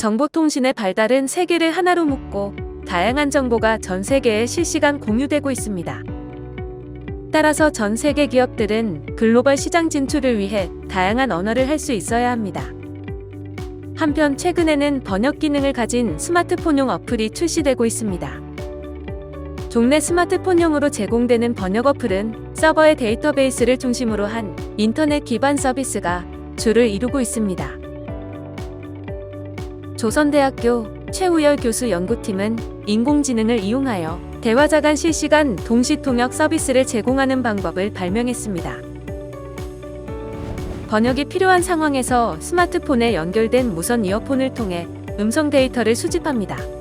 정보통신의 발달은 세계를 하나로 묶고 다양한 정보가 전 세계에 실시간 공유되고 있습니다. 따라서 전 세계 기업들은 글로벌 시장 진출을 위해 다양한 언어를 할 수 있어야 합니다. 한편 최근에는 번역 기능을 가진 스마트폰용 어플이 출시되고 있습니다. 종래 스마트폰용으로 제공되는 번역 어플은 서버의 데이터베이스를 중심으로 한 인터넷 기반 서비스가 주를 이루고 있습니다. 조선대학교 최우열 교수 연구팀은 인공지능을 이용하여 대화자 간 실시간 동시 통역 서비스를 제공하는 방법을 발명했습니다. 번역이 필요한 상황에서 스마트폰에 연결된 무선 이어폰을 통해 음성 데이터를 수집합니다.